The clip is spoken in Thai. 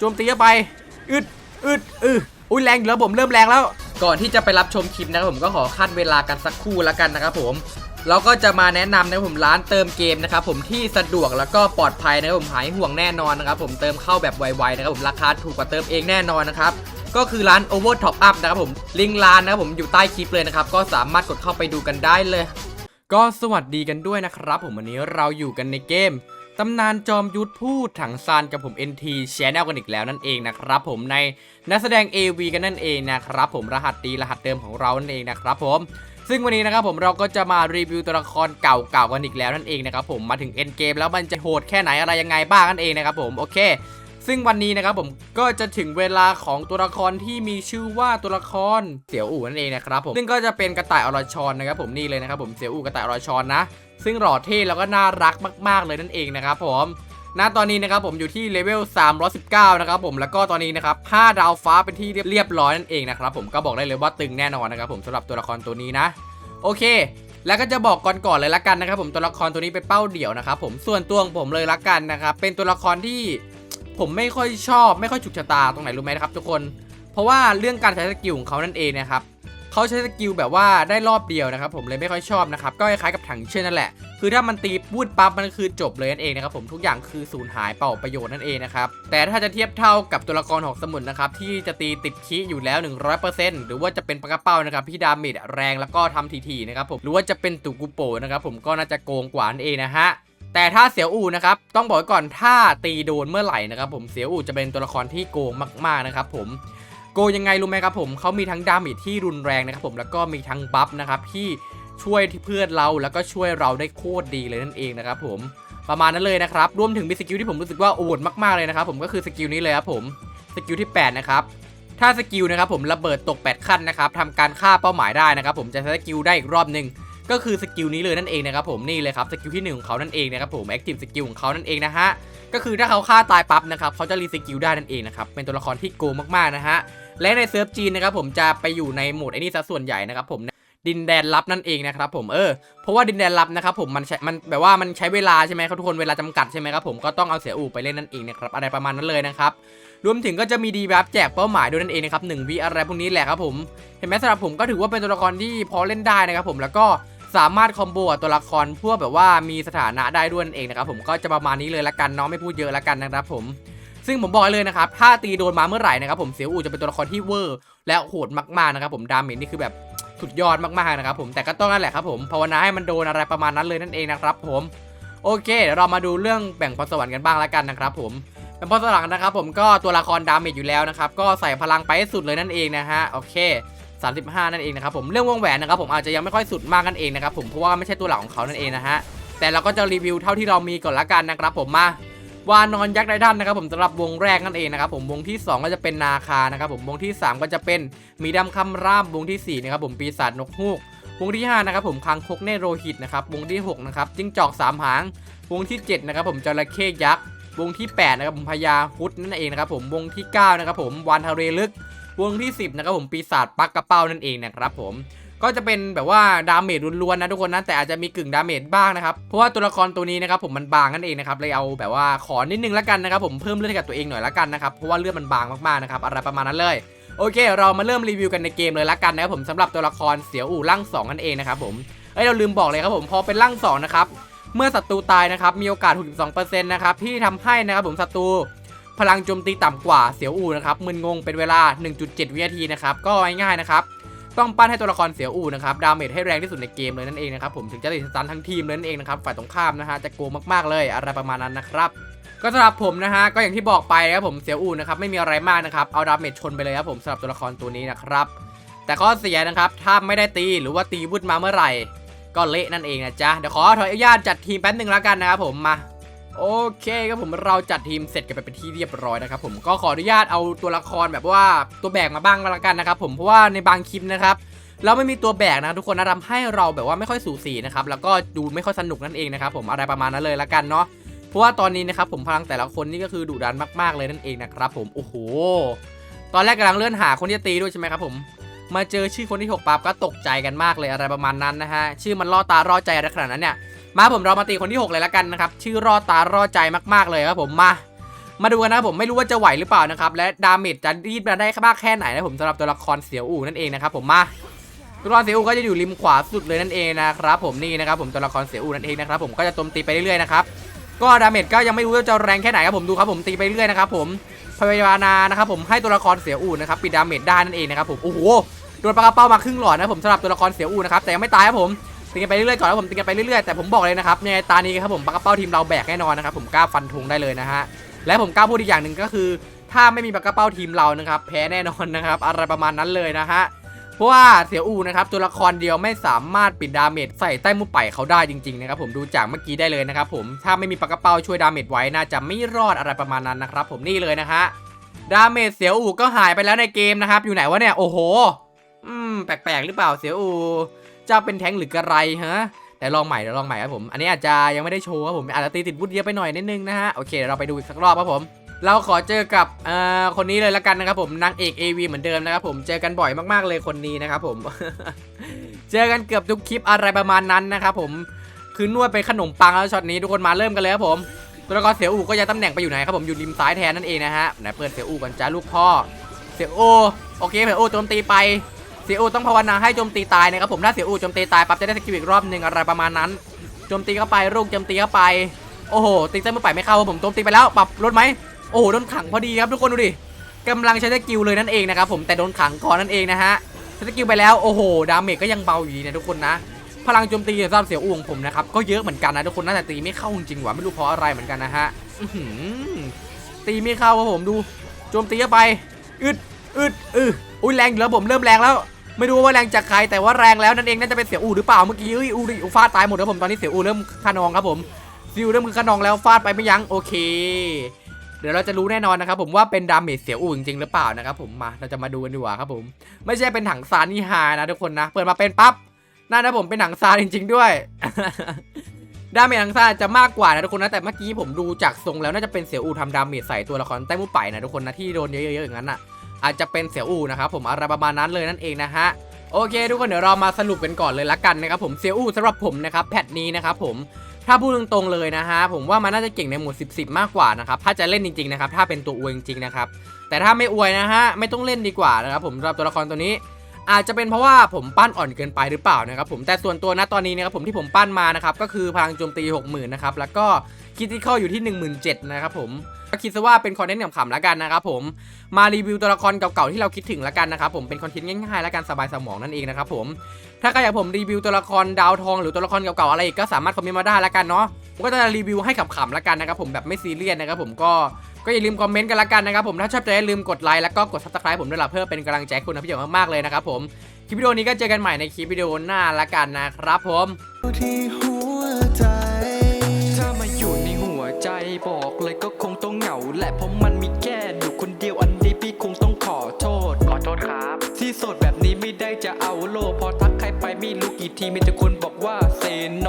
โจมตีเข้าไปอึดอึดอืออุ้ยแรงอยู่แล้วผมเริ่มแรงแล้ว ก่อนที่จะไปรับชมคลิปนะครับผมก็ขอขั้นเวลากันสักครู่แล้วกันนะครับผมเราก็จะมาแนะนำนะครับผมร้านเติมเกมนะครับผมที่สะดวกแล้วก็ปลอดภัยนะครับผมหายห่วงแน่นอนนะครับผมเติมเข้าแบบไวๆนะครับผมราคาถูกกว่าเติมเองแน่นอนนะครับก็คือร้าน Over Top Up นะครับผมลิงก์ร้านนะครับผมอยู่ใต้คลิปเลยนะครับก็สามารถกดเข้าไปดูกันได้เลย ก็สวัสดีกันด้วยนะครับ ผมวันนี้เราอยู่กันในเกม ตำนานจอมยุทธพูดถังซานกับผม NT Channel กันอีกแล้วนั่นเองนะครับผมในนักแสดง AV กันนั่นเองนะครับผมรหัสดีรหัสเดิมของเรานั่นเองนะครับผมซึ่งวันนี้นะครับผมเราก็จะมารีวิวตัวละครเก่าๆกันอีกแล้วนั่นเองนะครับผมมาถึง End Game แล้วมันจะโหดแค่ไหนอะไรยังไงบ้างนั่นเองนะครับผมโอเค ซึ่งวันนี้นะครับผมก็จะถึงเวลาของตัวละครที่มีชื่อว่าตัวละครเสี่ยวอู่นั่นเองนะครับผมซึ่งก็จะเป็นกระต่ายอรชรนะครับผมนี่เลยนะครับผมเสี่ยวอู่กระต่ายอรชรนะ ซึ่งหล่อเท่แล้วก็น่ารักมาก ๆ เลยนั่นเองนะครับผมณตอนนี้นะครับผมอยู่ที่เลเวล 319 นะครับผมแล้วก็ตอนนี้นะครับ5ดาวฟ้าเป็นที่เรียบร้อยนั่นเองนะครับผมก็บอกได้เลยว่าตึงแน่นอนนะครับผมสำหรับตัวละครตัวนี้นะ โอเค แล้วก็จะบอกก่อนก่อนๆเลยละกันนะครับผมตัวละครตัวนี้เป็นเป้าเดี่ยวนะครับผมส่วนตัวของผมเลยละกันนะครับเป็นตัวละครที่ ผมไม่ค่อยชอบไม่ค่อยฉุกชะตาตรงไหนรู้ไหมนะครับทุกคน เพราะว่าเรื่องการใช้สกิลของเขานั่นเองนะครับเขาใช้สกิลแบบว่าได้รอบเดียวนะครับ ผมเลยไม่ค่อยชอบนะครับก็คล้ายๆกับถังเช่นนั่นแหละ คือถ้ามันตีพูดปั๊บมันคือจบเลยนั่นเองนะครับผมทุกอย่างคือสูญหายเปล่าประโยชน์นั่นเองนะครับแต่ถ้าจะเทียบเท่ากับตัวละครของสมุนนะครับที่จะตีติดคีอยู่แล้ว 100%หรือว่าจะเป็นปากกาเป้านะครับที่ดาเมจแรงแล้วก็ทำทีๆนะครับผมหรือว่าจะเป็นตุกุโปนะครับผมก็น่าจะโกงกว่านั่นเองนะฮะ แต่ถ้าเสียวอู่นะครับ ต้องบอกไว้ก่อนถ้าตีโดนเมื่อไหร่นะครับผมเสียวอู่จะเป็นตัวละครที่โกงมากๆนะครับผมโกยังไงรู้ไหมครับผมเขามีทั้งดาเมจที่รุนแรงนะครับผมแล้วก็มีทั้งบัฟนะครับที่ช่วยเพื่อนเราแล้วก็ช่วยเราได้โคตรดีเลยนั่นเองนะครับผมประมาณนั้นเลยนะครับรวมถึงมีสกิลที่ผมรู้สึกว่าโอดมากๆเลยนะครับผมก็คือสกิลนี้เลยครับผมสกิลที่ 8 นะครับ ถ้าสกิลนะครับผมระเบิดตก 8 ขั้นนะครับทำการฆ่าเป้าหมายได้นะครับผมจะใช้สกิลได้อีกรอบหนึ่ง ก็คือสกิลนี้เลยนั่นเองนะครับผมนี่เลยครับสกิลที่หนึ่งของเขานั่นเองนะครับผมแอคทีฟสกิลของเขานั่นเองนะฮะก็คือถ้าเขาฆ่าตายปั๊บนะครับเขาจะรีสกิลได้นั่นเองนะครับเป็นตัวละครที่โกงมากๆนะฮะและในเซิร์ฟจีนนะครับผมจะไปอยู่ในโหมดไอ้นี่ซะส่วนใหญ่นะครับผมดินแดนลับนั่นเองนะครับผมเออเพราะว่าดินแดนลับนะครับผมมันใช้มันแบบว่ามันใช้เวลาใช่ไหมครับทุกคนเวลาจำกัดใช่ไหมครับผมก็ต้องเอาเสียอู่ไปเล่นนั่นเองนะครับอะไรประมาณนั้นเลยนะครับรวมถึงก็จะมีดีบัฟแจกเป้าหมายด้วยนั่นเองนะครับหนึ่งวิอะไรพวกนี้แหละครับผมเห็นไหมสำหรับผมก็ถือว่าเป็นตัวละครที่พอเล่นได้นะครับผมแล้วก็ สามารถคอมโบกับตัวละครพวกแบบว่ามีสถานะได้ด้วยนั่นเองนะครับผมก็จะประมาณนี้เลยละกันเนาะไม่พูดเยอะละกันนะครับผมซึ่งผมบอกเลยนะครับถ้าตีโดนมาเมื่อไหร่นะครับผมเสียวอูจะเป็นตัวละครที่เวอร์ และโหดมากๆนะครับผมดาเมจนี่คือแบบสุดยอดมากๆนะครับผมแต่ก็ต้องนั่นแหละครับผมภาวนาให้มันโดนอะไรประมาณนั้นเลยนั่นเองนะครับผมโอเคเดี๋ยวเรามาดูเรื่องแบ่งพรสวรรค์กันบ้างล้วกันนะครับผมแบ่งพรสวรรค์นะครับผมก็ตัวละครดาเมจอยู่แล้วนะครับก็ใส่พลังไปให้สุดเลยนั่นเองนะฮะโอเค 35 นั่นเองนะครับผมเรื่องวงแหวนนะครับผมอาจจะยังไม่ค่อยสุดมากนั่นเองนะครับผมเพราะว่าไม่ใช่ตัวหลักของเขานั่นเองนะฮะแต่เราก็จะรีวิวเท่าที่เรามีก่อนละกันนะครับผมมาวานอนยักษ์ไดทันนะครับผมสำหรับวงแรกนั่นเองนะครับผมวงที่ 2 ก็จะเป็นนาคานะครับผมวงที่ 3 ก็จะเป็นมีดำคำรามวงที่4นะครับผมปีศาจนกฮูกวงที่5นะครับผมคางคกเนโรหิตนะครับวงที่6นะครับจิ้งจอกสามหาง วงที่7นะครับผมจระเข้ยักษ์วงที่8นะครับผมพญาฮุดนั่นเองนะครับผมวงที่9นะครับผมวานทะเลลึก วงที่ 10นะครับผมปีศาจปักกระเป้านั่นเองนะครับผมก็จะเป็นแบบว่าดาเมจล้วนๆนะทุกคนนะแต่อาจจะมีกึ่งดาเมจบ้างนะครับเพราะว่าตัวละครตัวนี้นะครับผมมันบางนั่นเองนะครับเลยเอาแบบว่าขอนิดนึงละกันนะครับผมเพิ่มเลือดให้กับตัวเองหน่อยละกันนะครับเพราะว่าเลือดมันบางมากๆนะครับอะไรประมาณนั้นเลยโอเค เรามาเริ่มรีวิวกันในเกมเลยละกันนะครับผมสำหรับตัวละครเสียวอู่ร่าง2นั่นเองนะครับผมเอ้ยเราลืมบอกเลยครับผมพอเป็นร่าง2นะครับเมื่อศัตรูตายนะครับมีโอกาส 62%นะครับที่ทำให้นะครับผมศัตรู พลังโจมตีต่ำกว่าเสียวอูนะครับมึนงงเป็นเวลา 1.7 วินาทีนะครับก็ง่ายๆนะครับต้องปั้นให้ตัวละครเสียวอูนะครับดาเมจให้แรงที่สุดในเกมเลยนั่นเองนะครับผมถึงจะติดสตันทั้งทีมเลยนั่นเองนะครับฝ่ายตรงข้ามนะฮะจะโกงมากๆเลยอะไรประมาณนั้นนะครับก็สำหรับผมนะฮะก็อย่างที่บอกไปครับผมเสียวอูนะครับไม่มีอะไรมากนะครับเอาดาเมจชนไปเลยครับผมสำหรับตัวละครตัวนี้นะครับแต่ข้อเสียนะครับถ้าไม่ได้ตีหรือว่าตีวุดมาเมื่อไหร่ ก็เละนั่นเองนะจ๊ะเดี๋ยวขอถอยอนุญาตจัดทีมแป๊บหนึ่งแล้วกันนะครับผมมา โอเคครับผมเราจัดทีมเสร็จกันไปเป็นที่เรียบร้อยนะครับผมก็ขออนุญาตเอาตัวละครแบบว่าตัวแบกมาบ้างก็แล้วกันนะครับผมเพราะว่าในบางคลิปนะครับเราไม่มีตัวแบกนะทุกคนนะทำให้เราแบบว่าไม่ค่อยสูสีนะครับแล้วก็ดูไม่ค่อยสนุกนั่นเองนะครับผมอะไรประมาณนั้นเลยละกันเนาะเพราะว่าตอนนี้นะครับผมพลังแต่ละคนนี่ก็คือดุดันมากๆเลยนั่นเองนะครับผมโอ้โหตอนแรกกำลังเลื่อนหาคนที่จะตีด้วยใช่ไหมครับผม มาเจอชื่อคนที่หกปั๊บก็ตกใจกันมากเลยอะไรประมาณนั้นนะฮะชื่อมันล่อตาล่อใจอะไรขนาดนั้นเนี่ยมาผมเรามาตีคนที่หกเลยละกันนะครับชื่อล่อตาล่อใจมากๆเลยครับผมมามาดูกันนะครับผมไม่รู้ว่าจะไหวหรือเปล่านะครับและดาเมจจะรีดมาได้มากแค่ไหนนะผมสำหรับตัวละครเสียวอู่นั่นเองนะครับผมมาตัวละครเสียวอู่ก็จะอยู่ริมขวาสุดเลยนั่นเองนะครับผมนี่นะครับผมตัวละครเสียวอู่นั่นเองนะครับผมก็จะโจมตีไปเรื่อยๆนะครับก็ดาเมจก็ยังไม่รู้ว่าจะแรงแค่ไหนครับผมดูครับผมตีไปเรื่อยนะครับผม พยานานะครับผมให้ตัวละครเสียวอู่นะครับปิดดาเมจได้นั่นเองนะครับผมโอ้โหโดนปากกระเป้ามาครึ่งหลอดนะผมสำหรับตัวละครเสียวอู่นะครับแต่ยังไม่ตายครับผมตีกันไปเรื่อยๆก่อนแล้วผมตีกันไปเรื่อยๆแต่ผมบอกเลยนะครับในตานี้ครับผมปากกระเป้าทีมเราแบกแน่นอนนะครับผมกล้าฟันธงได้เลยนะฮะและผมกล้าพูดอีกอย่างหนึ่งก็คือ ถ้าไม่มีปากกระเป้าทีมเรานะครับแพ้แน่นอนนะครับอะไรประมาณนั้นเลยนะฮะ เพราะว่าเสียอูนะครับตัวละครเดียวไม่สามารถปิดดาเมจใส่ใต้มุมไปเขาได้จริงๆนะครับผมดูจากเมื่อกี้ได้เลยนะครับผมถ้าไม่มีปากกระเป้าช่วยดาเมจไว้น่าจะไม่รอดอะไรประมาณนั้นนะครับผมนี่เลยนะฮะดาเมจเสียอูก็หายไปแล้วในเกมนะครับอยู่ไหนวะเนี่ยโอ้โห อืมแปลกๆหรือเปล่าเสียอูเจ้าเป็นแท้งหรือกระไรฮะแต่ลองใหม่เดี๋ยวลองใหม่ครับผม อันนี้อาจจะยังไม่ได้โชว์ครับผมอาจจะตีติดวุฒิเยอะไปหน่อยนิดนึงนะฮะ โอเคเดี๋ยวเราไปดูอีกสักรอบครับผม เราขอเจอกับคนนี้เลยละกันนะครับผมนางเอก AV เหมือนเดิมนะครับผมเจอกันบ่อยมากๆเลยคนนี้นะครับผม เจอกันเกือบทุกคลิปอะไรประมาณนั้นนะครับผมคือนวดเป็นขนมปังแล้วช็อตนี้ทุกคนมาเริ่มกันเลยครับผมตัวละครเสียอูก็จะตำแหน่งไปอยู่ไหนครับผมอยู่ริมซ้ายแทนนั่นเองนะฮะไหนเปิดเสียอูก่อนจ้าลูกพ่อเสียอูโอเคเสียอูโจมตีไปเสียอูต้องภาวนาให้โจมตีตายนะครับผมถ้าเสียอูโจมตีตายปั๊บจะได้สกิลอีกรอบหนึ่งอะไรประมาณนั้นโจมตีเข้าไปลูกโจมตีเข้าไปโอ้โหตีเส้นมือไปไม่เข้าครับผมโจมตีไปแล้วปรับลดไหม โอ้โหโดนขังพอดีครับทุกคนดูดิกำลังใช้สกิลเลยนั่นเองนะครับผมแต่โดนขังก่อนนั่นเองนะฮะใช้สกิลไปแล้วโอ้โหดาเมจก็ยังเบาอยู่ดีนะทุกคนนะ พลังโจมตีสำหรับเสียอูของผมนะครับก็เยอะเหมือนกันนะทุกคนน่าจะตีไม่เข้าจริงๆว่ะไม่รู้เพราะอะไรเหมือนกันนะฮะตีไม่เข้าครับผมดูโจมตีเข้าไปอึดอึดอืออุ้ยแรงอยู่แล้วผมเริ่มแรงแล้วไม่รู้ว่าแรงจากใครแต่ว่าแรงแล้วนั่นเองน่าจะเป็นเสียอูหรือเปล่าเมื่อกี้เอ้ยอูดิอูฟาดตายหมดแล้วผมตอนนี้เสียอูเริ่มขนองครับผมเสียอูเริ่มคือขนองแล้วฟาดไปไม่ยั้งโอเค เดี๋ยวเราจะรู้แน่นอนนะครับผมว่าเป็นดาเมจเสียอู่จริงๆหรือเปล่านะครับผมมาเราจะมาดูกันดีกว่าครับผม ไม่ใช่เป็นถังซานนี่ฮานะทุกคนนะ เปิดมาเป็นปั๊บนั่นนะผมเป็นถังซานจริง ๆ ด้วยดาเมจถังซานจะมากกว่านะทุกคนนะแต่เมื่อกี้ผมดูจากทรงแล้วน่าจะเป็นเสียอูทำดาเมจใส่ตัวละครแต้มุไปนะทุกคนนะที่โดนเยอะๆอย่างนั้นอะอาจจะเป็นเสียอูนะครับผมอะไรประมาณนั้นเลยนั่นเองนะฮะโอเค ทุกคนเดี๋ยวเรามาสรุปกันก่อนเลยละกันนะครับผมเซียอูสำหรับผมนะครับแพทนี้นะครับผม ถ้าพูดตรงๆเลยนะฮะผมว่ามันน่าจะเก่งในหมวด10 10 มากกว่านะครับถ้าจะเล่นจริงๆนะครับถ้าเป็นตัวอวยจริงๆนะครับแต่ถ้าไม่อวยนะฮะไม่ต้องเล่นดีกว่านะครับผมสำหรับตัวละครตัวนี้ อาจจะเป็นเพราะว่าผมปั้นอ่อนเกินไปหรือเปล่านะครับผมแต่ส่วนตัวนะตอนนี้นะครับผมที่ผมปั้นมานะครับก็คือพลังโจมตี 60,000นะครับแล้วก็ คิดที่เข้าอยู่ที่ 17,000นะครับผมก็คิดซะว่าเป็นคอนเทนต์ขำๆแล้วกันนะครับผมมารีวิวตัวละครเก่าๆที่เราคิดถึงแล้วกันนะครับผมเป็นคอนเทนต์ง่ายๆแล้วกันสบายสมองนั่นเองนะครับผมถ้าใครอยากผมรีวิวตัวละครดาวทองหรือตัวละครเก่าๆอะไรอีกก็สามารถคอมเมนต์มาได้แล้วกันเนาะผมก็จะรีวิวให้ขำๆแล้วกันนะครับผมแบบไม่ซีเรียสนะครับผมก็ก็อย่าลืมคอมเมนต์กันแล้วกันนะครับผมถ้าชอบจะอย่าลืมกดไลค์แล้วก็กดซับสไครต์ผมด้วยล่ะเพื่อเป็นกำลังใจคุณนะพี่หยงมากๆเลยนะครับผมคลิปวิดีโอนี้ก็เจอกันใหม่ในคลิปวิดีโอหน้าละกันนะครับผม ต้องเหงาและเพราะมันมีแค่อยู่คนเดียวอันนี้พี่คงต้องขอโทษ ขอโทษครับ ที่โสดแบบนี้ไม่ได้จะเอาโลกพอทักใครไปไม่รู้กี่ทีมีแต่คนบอกว่าเซโน